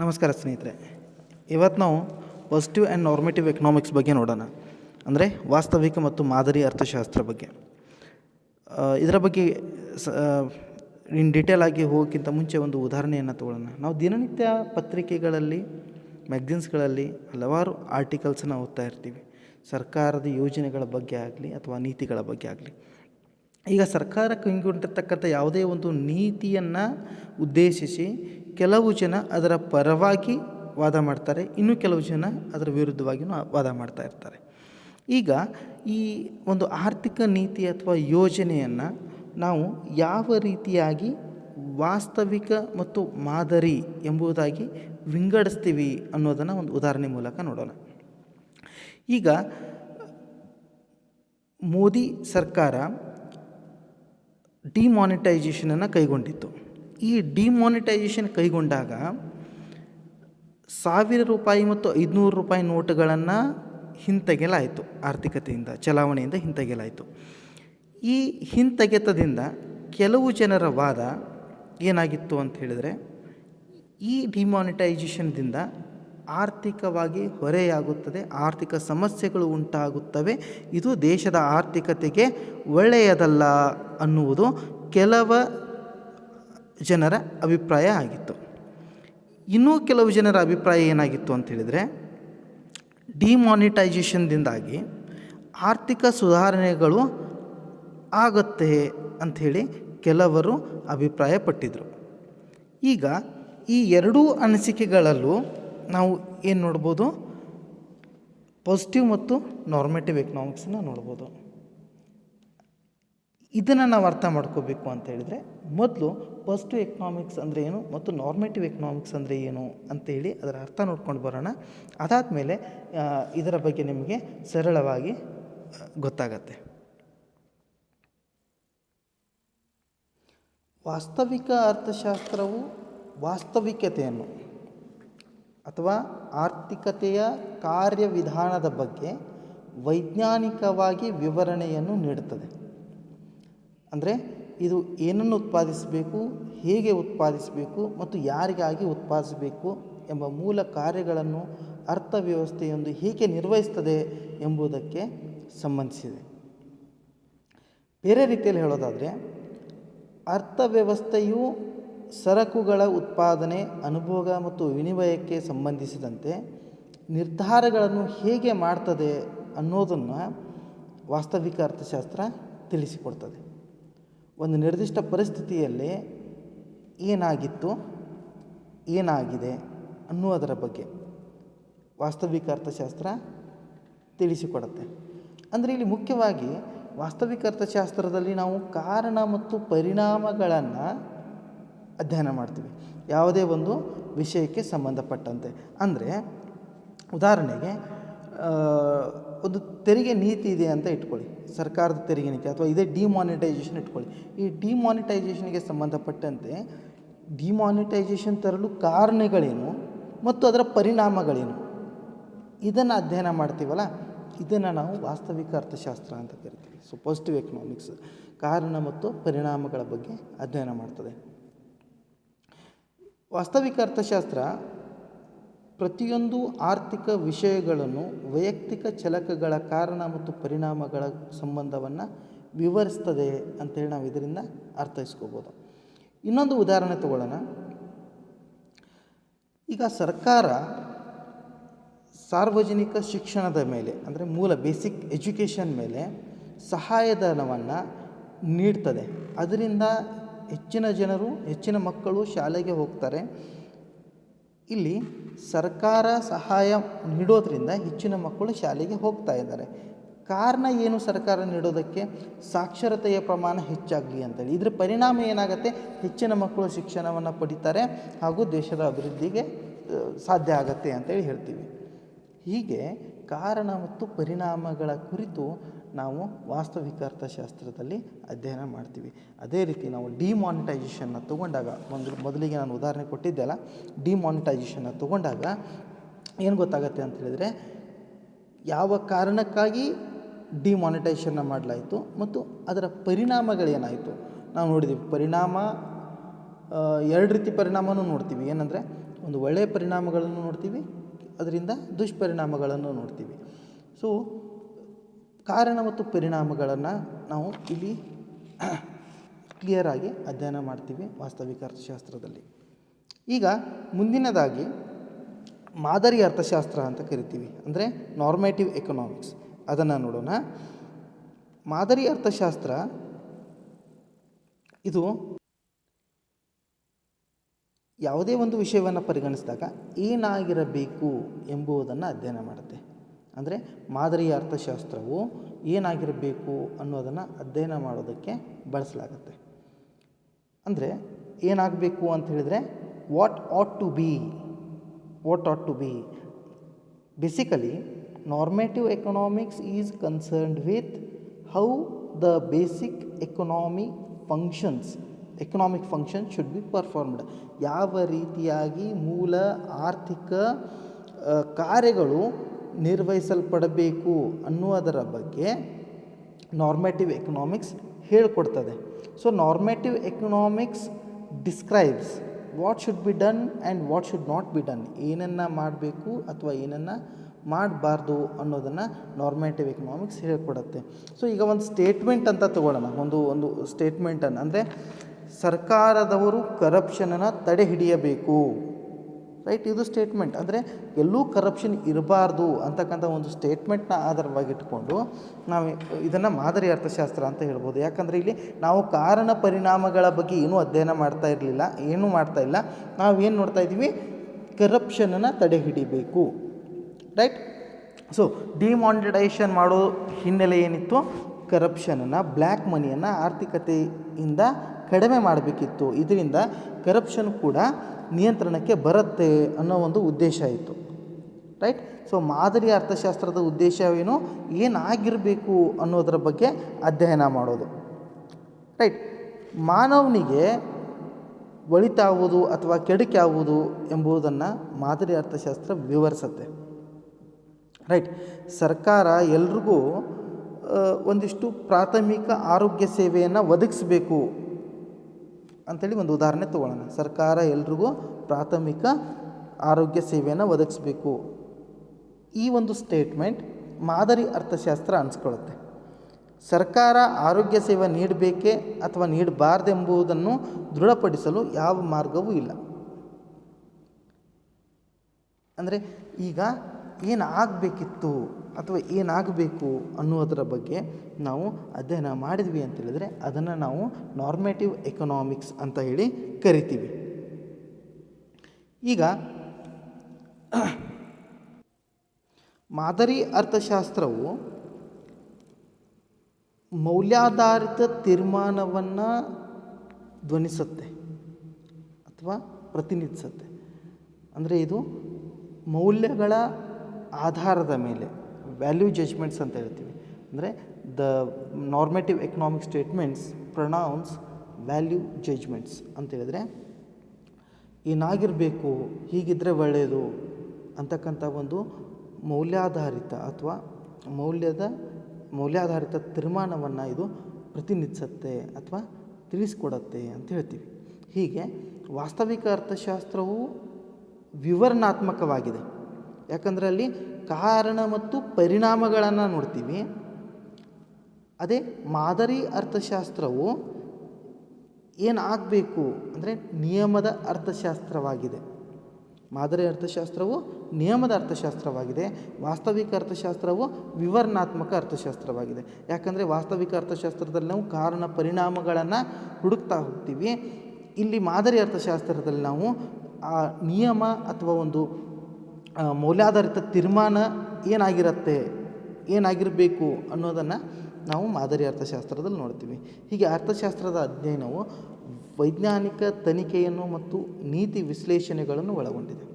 ನಮಸ್ಕಾರ ಸ್ನೇಹಿತರೆ. ಇವತ್ತು ನಾವು ಪಾಸಿಟಿವ್ ಆ್ಯಂಡ್ ನಾರ್ಮೇಟಿವ್ ಎಕನಾಮಿಕ್ಸ್ ಬಗ್ಗೆ ನೋಡೋಣ. ಅಂದರೆ ವಾಸ್ತವಿಕ ಮತ್ತು ಮಾದರಿ ಅರ್ಥಶಾಸ್ತ್ರ ಬಗ್ಗೆ. ಇದರ ಬಗ್ಗೆ ಸ ಇನ್ ಡೀಟೇಲ್ ಆಗಿ ಹೋಗೋಕ್ಕಿಂತ ಮುಂಚೆ ಒಂದು ಉದಾಹರಣೆಯನ್ನು ತಗೊಳ್ಳೋಣ. ನಾವು ದಿನನಿತ್ಯ ಪತ್ರಿಕೆಗಳಲ್ಲಿ ಮ್ಯಾಗ್ಝಿನ್ಸ್ಗಳಲ್ಲಿ ಹಲವಾರು ಆರ್ಟಿಕಲ್ಸನ್ನು ಓದ್ತಾ ಇರ್ತೀವಿ. ಸರ್ಕಾರದ ಯೋಜನೆಗಳ ಬಗ್ಗೆ ಆಗಲಿ ಅಥವಾ ನೀತಿಗಳ ಬಗ್ಗೆ ಆಗಲಿ. ಈಗ ಸರ್ಕಾರ ಕೈಗೊಂಡಿರ್ತಕ್ಕಂಥ ಯಾವುದೇ ಒಂದು ನೀತಿಯನ್ನು ಉದ್ದೇಶಿಸಿ ಕೆಲವು ಜನ ಅದರ ಪರವಾಗಿ ವಾದ ಮಾಡ್ತಾರೆ, ಇನ್ನು ಕೆಲವು ಜನ ಅದರ ವಿರುದ್ಧವಾಗಿಯೂ ವಾದ ಮಾಡ್ತಾ ಇರ್ತಾರೆ. ಈಗ ಈ ಒಂದು ಆರ್ಥಿಕ ನೀತಿ ಅಥವಾ ಯೋಜನೆಯನ್ನು ನಾವು ಯಾವ ರೀತಿಯಾಗಿ ವಾಸ್ತವಿಕ ಮತ್ತು ಮಾದರಿ ಎಂಬುದಾಗಿ ವಿಂಗಡಿಸ್ತೀವಿ ಅನ್ನೋದನ್ನು ಒಂದು ಉದಾಹರಣೆ ಮೂಲಕ ನೋಡೋಣ. ಈಗ ಮೋದಿ ಸರ್ಕಾರ ಡಿಮಾನಿಟೈಸೇಷನನ್ನು ಕೈಗೊಂಡಿತ್ತು. ಈ ಡಿಮಾನಿಟೈಸೇಷನ್ ಕೈಗೊಂಡಾಗ ಸಾವಿರ ರೂಪಾಯಿ ಮತ್ತು ಐದುನೂರು ರೂಪಾಯಿ ನೋಟುಗಳನ್ನು ಹಿಂತೆಗೆಲಾಯಿತು, ಆರ್ಥಿಕತೆಯಿಂದ, ಚಲಾವಣೆಯಿಂದ ಹಿಂತೆಗೆಲಾಯಿತು. ಈ ಹಿಂತೆಗೆತದಿಂದ ಕೆಲವು ಜನರ ವಾದ ಏನಾಗಿತ್ತು ಅಂತ ಹೇಳಿದರೆ, ಈ ಡಿಮಾನಿಟೈಸೇಷನ್ದಿಂದ ಆರ್ಥಿಕವಾಗಿ ಹೊರೆಯಾಗುತ್ತದೆ, ಆರ್ಥಿಕ ಸಮಸ್ಯೆಗಳು ಉಂಟಾಗುತ್ತವೆ, ಇದು ದೇಶದ ಆರ್ಥಿಕತೆಗೆ ಒಳ್ಳೆಯದಲ್ಲ ಅನ್ನುವುದು ಕೆಲವ ಜನರ ಅಭಿಪ್ರಾಯ ಆಗಿತ್ತು. ಇನ್ನೂ ಕೆಲವು ಜನರ ಅಭಿಪ್ರಾಯ ಏನಾಗಿತ್ತು ಅಂತ ಹೇಳಿದರೆ, ಡಿಮಾನಿಟೈಸೇಷನ್ದಿಂದಾಗಿ ಆರ್ಥಿಕ ಸುಧಾರಣೆಗಳು ಆಗುತ್ತೆ ಅಂಥೇಳಿ ಕೆಲವರು ಅಭಿಪ್ರಾಯಪಟ್ಟಿದ್ದರು ಈಗ ಈ ಎರಡೂ ಅನಿಸಿಕೆಗಳಲ್ಲೂ ನಾವು ಏನು ನೋಡ್ಬೋದು? ಪಾಸಿಟಿವ್ ಮತ್ತು ನಾರ್ಮೇಟಿವ್ ಎಕನಾಮಿಕ್ಸನ್ನ ನೋಡ್ಬೋದು. ಇದನ್ನು ನಾವು ಅರ್ಥ ಮಾಡ್ಕೋಬೇಕು ಅಂತ ಹೇಳಿದರೆ, ಮೊದಲು ಪಾಸಿಟಿವ್ ಎಕನಾಮಿಕ್ಸ್ ಅಂದರೆ ಏನು ಮತ್ತು ನಾರ್ಮೇಟಿವ್ ಎಕನಾಮಿಕ್ಸ್ ಅಂದರೆ ಏನು ಅಂತೇಳಿ ಅದರ ಅರ್ಥ ನೋಡ್ಕೊಂಡು ಬರೋಣ. ಅದಾದ ಮೇಲೆ ಇದರ ಬಗ್ಗೆ ನಿಮಗೆ ಸರಳವಾಗಿ ಗೊತ್ತಾಗತ್ತೆ. ವಾಸ್ತವಿಕ ಅರ್ಥಶಾಸ್ತ್ರವು ವಾಸ್ತವಿಕತೆಯನ್ನು ಅಥವಾ ಆರ್ಥಿಕತೆಯ ಕಾರ್ಯವಿಧಾನದ ಬಗ್ಗೆ ವೈಜ್ಞಾನಿಕವಾಗಿ ವಿವರಣೆಯನ್ನು ನೀಡುತ್ತದೆ. ಅಂದರೆ ಇದು ಏನನ್ನು ಉತ್ಪಾದಿಸಬೇಕು, ಹೇಗೆ ಉತ್ಪಾದಿಸಬೇಕು ಮತ್ತು ಯಾರಿಗಾಗಿ ಉತ್ಪಾದಿಸಬೇಕು ಎಂಬ ಮೂಲ ಕಾರ್ಯಗಳನ್ನು ಅರ್ಥವ್ಯವಸ್ಥೆಯೊಂದು ಹೇಗೆ ನಿರ್ವಹಿಸ್ತದೆ ಎಂಬುದಕ್ಕೆ ಸಂಬಂಧಿಸಿದೆ. ಬೇರೆ ರೀತಿಯಲ್ಲಿ ಹೇಳೋದಾದರೆ ಅರ್ಥವ್ಯವಸ್ಥೆಯು ಸರಕುಗಳ ಉತ್ಪಾದನೆ, ಅನುಭೋಗ ಮತ್ತು ವಿನಿಮಯಕ್ಕೆ ಸಂಬಂಧಿಸಿದಂತೆ ನಿರ್ಧಾರಗಳನ್ನು ಹೇಗೆ ಮಾಡ್ತದೆ ಅನ್ನೋದನ್ನು ವಾಸ್ತವಿಕ ಅರ್ಥಶಾಸ್ತ್ರ ತಿಳಿಸಿಕೊಡ್ತದೆ. ಒಂದು ನಿರ್ದಿಷ್ಟ ಪರಿಸ್ಥಿತಿಯಲ್ಲಿ ಏನಾಗಿತ್ತು, ಏನಾಗಿದೆ ಅನ್ನುವುದರ ಬಗ್ಗೆ ವಾಸ್ತವಿಕ ಅರ್ಥಶಾಸ್ತ್ರ ತಿಳಿಸಿಕೊಡುತ್ತೆ. ಅಂದರೆ ಇಲ್ಲಿ ಮುಖ್ಯವಾಗಿ ವಾಸ್ತವಿಕ ಅರ್ಥಶಾಸ್ತ್ರದಲ್ಲಿ ನಾವು ಕಾರಣ ಮತ್ತು ಪರಿಣಾಮಗಳನ್ನು ಅಧ್ಯಯನ ಮಾಡ್ತೀವಿ. ಯಾವುದೇ ಒಂದು ವಿಷಯಕ್ಕೆ ಸಂಬಂಧಪಟ್ಟಂತೆ. ಅಂದರೆ ಉದಾಹರಣೆಗೆ ಒಂದು ತೆರಿಗೆ ನೀತಿ ಇದೆ ಅಂತ ಇಟ್ಕೊಳ್ಳಿ. ಸರ್ಕಾರದ ತೆರಿಗೆ ನೀತಿ ಅಥವಾ ಇದೇ ಡಿಮಾನಿಟೈಸೇಷನ್ ಇಟ್ಕೊಳ್ಳಿ. ಈ ಡಿಮಾನಿಟೈಸೇಷನ್ಗೆ ಸಂಬಂಧಪಟ್ಟಂತೆ ಡಿಮಾನಿಟೈಸೇಷನ್ ತರಲು ಕಾರಣಗಳೇನು ಮತ್ತು ಅದರ ಪರಿಣಾಮಗಳೇನು? ಇದನ್ನು ಅಧ್ಯಯನ ಮಾಡ್ತೀವಲ್ಲ? ಇದನ್ನು ನಾವು ವಾಸ್ತವಿಕ ಅರ್ಥಶಾಸ್ತ್ರ ಅಂತ ಕರಿತೀವಿ. ಸೊ ಪಾಸಿಟಿವ್ ಎಕನಾಮಿಕ್ಸ್ ಕಾರಣ ಮತ್ತು ಪರಿಣಾಮಗಳ ಬಗ್ಗೆ ಅಧ್ಯಯನ ಮಾಡ್ತದೆ. ವಾಸ್ತವಿಕ ಅರ್ಥಶಾಸ್ತ್ರ ಪ್ರತಿಯೊಂದು ಆರ್ಥಿಕ ವಿಷಯಗಳನ್ನು ವೈಯಕ್ತಿಕ ಚಲಕಗಳ ಕಾರಣ ಮತ್ತು ಪರಿಣಾಮಗಳ ಸಂಬಂಧವನ್ನು ವಿವರಿಸ್ತದೆ ಅಂತೇಳಿ ನಾವು ಇದರಿಂದ ಅರ್ಥೈಸ್ಕೋಬೋದು. ಇನ್ನೊಂದು ಉದಾಹರಣೆ ತಗೊಳ್ಳೋಣ. ಈಗ ಸರ್ಕಾರ ಸಾರ್ವಜನಿಕ ಶಿಕ್ಷಣದ ಮೇಲೆ, ಅಂದರೆ ಮೂಲ ಬೇಸಿಕ್ ಎಜುಕೇಷನ್ ಮೇಲೆ ಸಹಾಯಧನವನ್ನು ನೀಡ್ತದೆ. ಅದರಿಂದ ಹೆಚ್ಚಿನ ಜನರು, ಹೆಚ್ಚಿನ ಮಕ್ಕಳು ಶಾಲೆಗೆ ಹೋಗ್ತಾರೆ. ಇಲ್ಲಿ ಸರ್ಕಾರ ಸಹಾಯ ನೀಡೋದ್ರಿಂದ ಹೆಚ್ಚಿನ ಮಕ್ಕಳು ಶಾಲೆಗೆ ಹೋಗ್ತಾ ಇದ್ದಾರೆ. ಕಾರಣ ಏನು ಸರ್ಕಾರ ನೀಡೋದಕ್ಕೆ? ಸಾಕ್ಷರತೆಯ ಪ್ರಮಾಣ ಹೆಚ್ಚಾಗಲಿ ಅಂತೇಳಿ. ಇದರ ಪರಿಣಾಮ ಏನಾಗುತ್ತೆ? ಹೆಚ್ಚಿನ ಮಕ್ಕಳು ಶಿಕ್ಷಣವನ್ನು ಪಡಿತಾರೆ ಹಾಗೂ ದೇಶದ ಅಭಿವೃದ್ಧಿಗೆ ಸಾಧ್ಯ ಆಗತ್ತೆ ಅಂತೇಳಿ ಹೇಳ್ತೀವಿ. ಹೀಗೆ ಕಾರಣ ಮತ್ತು ಪರಿಣಾಮಗಳ ಕುರಿತು ನಾವು ವಾಸ್ತವಿಕ ಅರ್ಥಶಾಸ್ತ್ರದಲ್ಲಿ ಅಧ್ಯಯನ ಮಾಡ್ತೀವಿ. ಅದೇ ರೀತಿ ನಾವು ಡಿಮಾನಿಟೈಸೇಷನ್ನ ತಗೊಂಡಾಗ ಒಂದು ಮೊದಲಿಗೆ ನಾನು ಉದಾಹರಣೆ ಕೊಟ್ಟಿದ್ದೆಲ್ಲ ಡಿಮಾನಿಟೈಸೇಷನ್ನ ತಗೊಂಡಾಗ ಏನು ಗೊತ್ತಾಗತ್ತೆ ಅಂತ ಹೇಳಿದರೆ, ಯಾವ ಕಾರಣಕ್ಕಾಗಿ ಡಿಮಾನಿಟೈಸೇಷನ್ನ ಮಾಡಲಾಯಿತು ಮತ್ತು ಅದರ ಪರಿಣಾಮಗಳೇನಾಯಿತು. ನಾವು ನೋಡಿದ್ದೀವಿ ಪರಿಣಾಮ ಎರಡು ರೀತಿ ಪರಿಣಾಮನೂ ನೋಡ್ತೀವಿ. ಏನಂದರೆ, ಒಂದು ಒಳ್ಳೆಯ ಪರಿಣಾಮಗಳನ್ನು ನೋಡ್ತೀವಿ, ಅದರಿಂದ ದುಷ್ಪರಿಣಾಮಗಳನ್ನು ನೋಡ್ತೀವಿ. ಸೊ ಕಾರಣ ಮತ್ತು ಪರಿಣಾಮಗಳನ್ನು ನಾವು ಇಲ್ಲಿ ಕ್ಲಿಯರಾಗಿ ಅಧ್ಯಯನ ಮಾಡ್ತೀವಿ ವಾಸ್ತವಿಕ ಅರ್ಥಶಾಸ್ತ್ರದಲ್ಲಿ. ಈಗ ಮುಂದಿನದಾಗಿ ಮಾದರಿ ಅರ್ಥಶಾಸ್ತ್ರ ಅಂತ ಕರಿತೀವಿ. ಅಂದರೆ ನಾರ್ಮೇಟಿವ್ ಎಕನಾಮಿಕ್ಸ್ ಅದನ್ನು ನೋಡೋಣ. ಮಾದರಿ ಅರ್ಥಶಾಸ್ತ್ರ ಇದು ಯಾವುದೇ ಒಂದು ವಿಷಯವನ್ನು ಪರಿಗಣಿಸಿದಾಗ ಏನಾಗಿರಬೇಕು ಎಂಬುದನ್ನು ಅಧ್ಯಯನ ಮಾಡುತ್ತೆ. ಅಂದರೆ ಮಾದರಿಯ ಅರ್ಥಶಾಸ್ತ್ರವು ಏನಾಗಿರಬೇಕು ಅನ್ನೋದನ್ನು ಅಧ್ಯಯನ ಮಾಡೋದಕ್ಕೆ ಬಳಸಲಾಗುತ್ತೆ. ಅಂದರೆ ಏನಾಗಬೇಕು ಅಂತ ಹೇಳಿದರೆ what ought to be what ought to be basically normative economics is concerned with how the basic economy functions economic function should be performed ಯಾವ ರೀತಿಯಾಗಿ ಮೂಲ ಆರ್ಥಿಕ ಕಾರ್ಯಗಳು ನಿರ್ವಹಿಸಲ್ಪಡಬೇಕು ಅನ್ನುವುದರ ಬಗ್ಗೆ normative economics ಹೇಳಿಕೊಡ್ತದೆ. So normative economics describes what should be done and what should not be done ಏನನ್ನು ಮಾಡಬೇಕು ಅಥವಾ ಏನನ್ನು ಮಾಡಬಾರ್ದು ಅನ್ನೋದನ್ನು ನಾರ್ಮೇಟಿವ್ ಎಕನಾಮಿಕ್ಸ್ ಹೇಳ್ಕೊಡುತ್ತೆ. ಸೊ ಈಗ ಒಂದು ಸ್ಟೇಟ್ಮೆಂಟ್ ಅಂತ ತಗೊಳ್ಳೋಣ. ಒಂದು ಒಂದು ಸ್ಟೇಟ್ಮೆಂಟನ್ನು ಅಂದರೆ ಸರ್ಕಾರದವರು ಕರಪ್ಷನನ್ನು ತಡೆ ಹಿಡಿಯಬೇಕು ರೈಟ್? ಇದು ಸ್ಟೇಟ್ಮೆಂಟ್ ಅಂದರೆ ಎಲ್ಲೂ ಕರಪ್ಷನ್ ಇರಬಾರ್ದು ಅಂತಕ್ಕಂಥ ಒಂದು ಸ್ಟೇಟ್ಮೆಂಟ್ನ ಆಧಾರವಾಗಿಟ್ಕೊಂಡು ನಾವು ಇದನ್ನು ಮಾದರಿ ಅರ್ಥಶಾಸ್ತ್ರ ಅಂತ ಹೇಳ್ಬೋದು. ಯಾಕಂದರೆ ಇಲ್ಲಿ ನಾವು ಕಾರಣ ಪರಿಣಾಮಗಳ ಬಗ್ಗೆ ಏನೂ ಅಧ್ಯಯನ ಮಾಡ್ತಾ ಇರಲಿಲ್ಲ, ಏನೂ ಮಾಡ್ತಾ ಇಲ್ಲ. ನಾವು ಏನು ನೋಡ್ತಾ ಇದ್ದೀವಿ? ಕರಪ್ಷನನ್ನು ತಡೆ ಹಿಡಿಬೇಕು ರೈಟ್? ಸೊ ಡಿಮಾನಿಟೈಸೇಷನ್ ಮಾಡೋ ಹಿನ್ನೆಲೆ ಏನಿತ್ತು? ಕರಪ್ಷನನ್ನು ಬ್ಲ್ಯಾಕ್ ಮನಿಯನ್ನು ಆರ್ಥಿಕತೆಯಿಂದ ಕಡಿಮೆ ಮಾಡಬೇಕಿತ್ತು. ಇದರಿಂದ ಕರಪ್ಷನ್ ಕೂಡ ನಿಯಂತ್ರಣಕ್ಕೆ ಬರುತ್ತೆ ಅನ್ನೋ ಒಂದು ಉದ್ದೇಶ ಇತ್ತು. ರೈಟ್ ಸೊ ಮಾದರಿ ಅರ್ಥಶಾಸ್ತ್ರದ ಉದ್ದೇಶವೇನು? ಏನಾಗಿರಬೇಕು ಅನ್ನೋದರ ಬಗ್ಗೆ ಅಧ್ಯಯನ ಮಾಡೋದು. ರೈಟ್ ಮಾನವನಿಗೆ ಒಳಿತಾವುದು ಅಥವಾ ಕೆಡುಕಾವುದು ಎಂಬುದನ್ನು ಮಾದರಿ ಅರ್ಥಶಾಸ್ತ್ರ ವಿವರಿಸುತ್ತೆ. ರೈಟ್ ಸರ್ಕಾರ ಎಲ್ರಿಗೂ ಒಂದಿಷ್ಟು ಪ್ರಾಥಮಿಕ ಆರೋಗ್ಯ ಸೇವೆಯನ್ನು ಒದಗಿಸಬೇಕು ಅಂಥೇಳಿ ಒಂದು ಉದಾಹರಣೆ ತೊಗೊಳ್ಳೋಣ. ಸರ್ಕಾರ ಎಲ್ರಿಗೂ ಪ್ರಾಥಮಿಕ ಆರೋಗ್ಯ ಸೇವೆಯನ್ನು ಒದಗಿಸ್ಬೇಕು. ಈ ಒಂದು ಸ್ಟೇಟ್ಮೆಂಟ್ ಮಾದರಿ ಅರ್ಥಶಾಸ್ತ್ರ ಅನಿಸ್ಕೊಳ್ಳುತ್ತೆ ಸರ್ಕಾರ ಆರೋಗ್ಯ ಸೇವೆ ನೀಡಬೇಕೇ ಅಥವಾ ನೀಡಬಾರ್ದೆಂಬುದನ್ನು ದೃಢಪಡಿಸಲು ಯಾವ ಮಾರ್ಗವೂ ಇಲ್ಲ. ಅಂದರೆ ಈಗ ಏನಾಗಬೇಕಿತ್ತು ಅಥವಾ ಏನಾಗಬೇಕು ಅನ್ನೋದರ ಬಗ್ಗೆ ನಾವು ಅಧ್ಯಯನ ಮಾಡಿದ್ವಿ ಅಂತ ಹೇಳಿದ್ರೆ ಅದನ್ನು ನಾವು ನಾರ್ಮೇಟಿವ್ ಎಕನಾಮಿಕ್ಸ್ ಅಂತ ಹೇಳಿ ಕರಿತೀವಿ. ಈಗ ಮಾದರಿ ಅರ್ಥಶಾಸ್ತ್ರವು ಮೌಲ್ಯಾಧಾರಿತ ತೀರ್ಮಾನವನ್ನು ಧ್ವನಿಸುತ್ತೆ ಅಥವಾ ಪ್ರತಿನಿಧಿಸುತ್ತೆ. ಅಂದರೆ ಇದು ಮೌಲ್ಯಗಳ ಆಧಾರದ ಮೇಲೆ. ವ್ಯಾಲ್ಯೂ ಜಜ್ಮೆಂಟ್ಸ್ ಅಂತ ಹೇಳ್ತೀವಿ. ಅಂದರೆ the normative economic statements pronounce value judgements ಅಂತ ಹೇಳಿದ್ರೆ, ಏನಾಗಿರಬೇಕು ಹೀಗಿದ್ದರೆ ಒಳ್ಳೆಯದು ಅಂತಕ್ಕಂಥ ಒಂದು ಮೌಲ್ಯಾಧಾರಿತ ಅಥವಾ ಮೌಲ್ಯದ, ಮೌಲ್ಯಾಧಾರಿತ ತೀರ್ಮಾನವನ್ನು ಇದು ಪ್ರತಿನಿಧಿಸುತ್ತೆ ಅಥವಾ ತಿಳಿಸ್ಕೊಡತ್ತೆ ಅಂತ ಹೇಳ್ತೀವಿ. ಹೀಗೆ ವಾಸ್ತವಿಕ ಅರ್ಥಶಾಸ್ತ್ರವು ವಿವರಣಾತ್ಮಕವಾಗಿದೆ. ಯಾಕಂದರೆ ಅಲ್ಲಿ ಕಾರಣ ಮತ್ತು ಪರಿಣಾಮಗಳನ್ನು ನೋಡ್ತೀವಿ. ಅದೇ ಮಾದರಿ ಅರ್ಥಶಾಸ್ತ್ರವು ಏನಾಗಬೇಕು ಅಂದರೆ ನಿಯಮದ ಅರ್ಥಶಾಸ್ತ್ರವಾಗಿದೆ. ಮಾದರಿ ಅರ್ಥಶಾಸ್ತ್ರವು ನಿಯಮದ ಅರ್ಥಶಾಸ್ತ್ರವಾಗಿದೆ. ವಾಸ್ತವಿಕ ಅರ್ಥಶಾಸ್ತ್ರವು ವಿವರಣಾತ್ಮಕ ಅರ್ಥಶಾಸ್ತ್ರವಾಗಿದೆ. ಯಾಕಂದರೆ ವಾಸ್ತವಿಕ ಅರ್ಥಶಾಸ್ತ್ರದಲ್ಲಿ ನಾವು ಕಾರಣ ಪರಿಣಾಮಗಳನ್ನು ಹುಡುಕ್ತಾ ಹೋಗ್ತೀವಿ. ಇಲ್ಲಿ ಮಾದರಿ ಅರ್ಥಶಾಸ್ತ್ರದಲ್ಲಿ ನಾವು ಆ ನಿಯಮ ಅಥವಾ ಒಂದು ಮೌಲ್ಯಾಧಾರಿತ ತೀರ್ಮಾನ ಏನಾಗಿರುತ್ತೆ, ಏನಾಗಿರಬೇಕು ಅನ್ನೋದನ್ನು ನಾವು ಮಾದರಿ ಅರ್ಥಶಾಸ್ತ್ರದಲ್ಲಿ ನೋಡ್ತೀವಿ. ಹೀಗೆ ಅರ್ಥಶಾಸ್ತ್ರದ ಅಧ್ಯಯನವು ವೈಜ್ಞಾನಿಕ ತನಿಖೆಯನ್ನು ಮತ್ತು ನೀತಿ ವಿಶ್ಲೇಷಣೆಗಳನ್ನು ಒಳಗೊಂಡಿದೆ.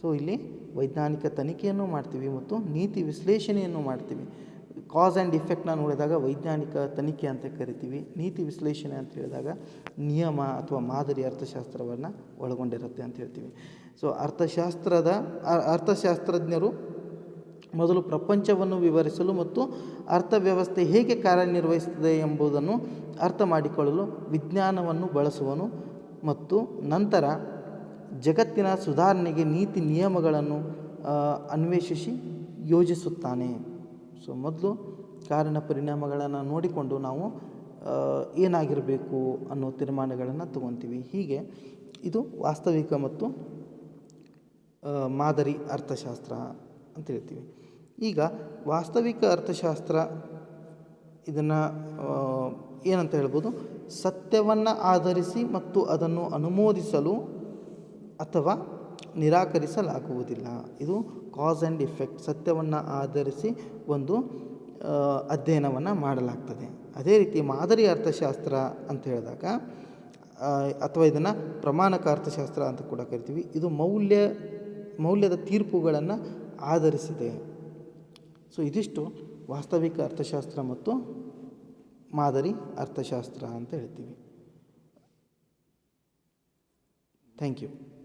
ಸೊ ಇಲ್ಲಿ ವೈಜ್ಞಾನಿಕ ತನಿಖೆಯನ್ನು ಮಾಡ್ತೀವಿ ಮತ್ತು ನೀತಿ ವಿಶ್ಲೇಷಣೆಯನ್ನು ಮಾಡ್ತೀವಿ. ಕಾಸ್ ಆ್ಯಂಡ್ ಇಫೆಕ್ಟ್ನ ನೋಡಿದಾಗ ವೈಜ್ಞಾನಿಕ ತನಿಖೆ ಅಂತ ಕರಿತೀವಿ, ನೀತಿ ವಿಶ್ಲೇಷಣೆ ಅಂತ ಹೇಳಿದಾಗ ನಿಯಮ ಅಥವಾ ಮಾದರಿ ಅರ್ಥಶಾಸ್ತ್ರವನ್ನು ಒಳಗೊಂಡಿರುತ್ತೆ ಅಂತ ಹೇಳ್ತೀವಿ. ಸೊ ಅರ್ಥಶಾಸ್ತ್ರದ ಅರ್ಥಶಾಸ್ತ್ರಜ್ಞರು ಮೊದಲು ಪ್ರಪಂಚವನ್ನು ವಿವರಿಸಲು ಮತ್ತು ಅರ್ಥವ್ಯವಸ್ಥೆ ಹೇಗೆ ಕಾರ್ಯನಿರ್ವಹಿಸುತ್ತದೆ ಎಂಬುದನ್ನು ಅರ್ಥ ಮಾಡಿಕೊಳ್ಳಲು ವಿಜ್ಞಾನವನ್ನು ಬಳಸುವನು ಮತ್ತು ನಂತರ ಜಗತ್ತಿನ ಸುಧಾರಣೆಗೆ ನೀತಿ ನಿಯಮಗಳನ್ನು ಅನ್ವೇಷಿಸಿ ಯೋಜಿಸುತ್ತಾನೆ. ಸೊ ಮೊದಲು ಕಾರಣ ಪರಿಣಾಮಗಳನ್ನು ನೋಡಿಕೊಂಡು ನಾವು ಏನಾಗಿರಬೇಕು ಅನ್ನೋ ತೀರ್ಮಾನಗಳನ್ನು ತಗೊತೀವಿ. ಹೀಗೆ ಇದು ವಾಸ್ತವಿಕ ಮತ್ತು ಮಾದರಿ ಅರ್ಥಶಾಸ್ತ್ರ ಅಂತ ಹೇಳ್ತೀವಿ. ಈಗ ವಾಸ್ತವಿಕ ಅರ್ಥಶಾಸ್ತ್ರ ಇದನ್ನು ಏನಂತ ಹೇಳ್ಬೋದು? ಸತ್ಯವನ್ನು ಆಧರಿಸಿ ಮತ್ತು ಅದನ್ನು ಅನುಮೋದಿಸಲು ಅಥವಾ ನಿರಾಕರಿಸಲಾಗುವುದಿಲ್ಲ. ಇದು ಕಾಸ್ ಆ್ಯಂಡ್ ಇಫೆಕ್ಟ್ ಸತ್ಯವನ್ನು ಆಧರಿಸಿ ಒಂದು ಅಧ್ಯಯನವನ್ನು ಮಾಡಲಾಗ್ತದೆ. ಅದೇ ರೀತಿ ಮಾದರಿ ಅರ್ಥಶಾಸ್ತ್ರ ಅಂತ ಹೇಳಿದಾಗ ಅಥವಾ ಇದನ್ನು ಪ್ರಮಾಣಕ ಅರ್ಥಶಾಸ್ತ್ರ ಅಂತ ಕೂಡ ಕರಿತೀವಿ. ಇದು ಮೌಲ್ಯ, ಮೌಲ್ಯದ ತೀರ್ಪುಗಳನ್ನು ಆಧರಿಸಿದೆ. ಸೊ, ಇದಿಷ್ಟು ವಾಸ್ತವಿಕ ಅರ್ಥಶಾಸ್ತ್ರ ಮತ್ತು ಮಾದರಿ ಅರ್ಥಶಾಸ್ತ್ರ ಅಂತ ಹೇಳ್ತೀವಿ. Thank you.